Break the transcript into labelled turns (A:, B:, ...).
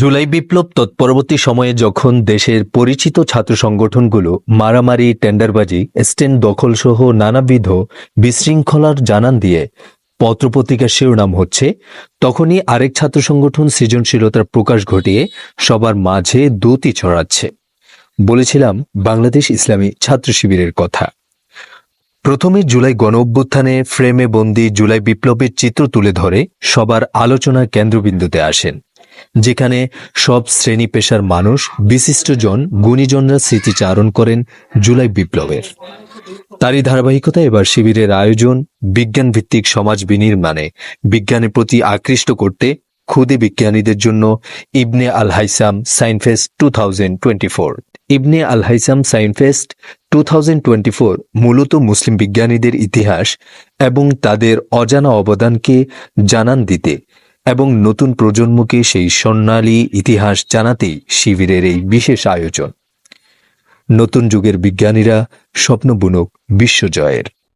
A: জুলাই বিপ্লব তৎপরবর্তী সময়ে যখন দেশের পরিচিত ছাত্র সংগঠনগুলো মারামারি, টেন্ডারবাজি, স্টেন দখল সহ নানাবিধ বিশৃঙ্খলার জানান দিয়ে পত্রপত্রিকার শিরোনাম হচ্ছে, তখনই আরেক ছাত্র সংগঠন সৃজনশীলতার প্রকাশ ঘটিয়ে সবার মাঝে দ্যুতি ছড়াচ্ছে। বলেছিলাম, বাংলাদেশ ইসলামী ছাত্র শিবিরের কথা। প্রথমে জুলাই গণ অভ্যুত্থানে ফ্রেমে বন্দি জুলাই বিপ্লবের চিত্র তুলে ধরে সবার আলোচনার কেন্দ্রবিন্দুতে আসেন। যেখানে সব শ্রেণি পেশার মানুষ বিশিষ্টজন গুণীজনরা স্মৃতিচারণ করেন জুলাই বিপ্লবের। তারই ধারাবাহিকতা এবার শিবিরের আয়োজন বিজ্ঞান ভিত্তিক সমাজ বিনির্মাণে বিজ্ঞানের প্রতি আকৃষ্ট করতে খুদে বিজ্ঞানীদের জন্য Ibn al Haitham science fest two thousand twenty four. Ibn al Haitham science fest two thousand twenty four মূলত মুসলিম বিজ্ঞানীদের ইতিহাস এবং তাদের অজানা অবদানকে জানান দিতে এবং নতুন প্রজন্মকে সেই স্বর্ণালী ইতিহাস জানাতেই শিবিরের এই বিশেষ আয়োজন। নতুন যুগের বিজ্ঞানীরা স্বপ্ন বুনক বিশ্বজয়ের।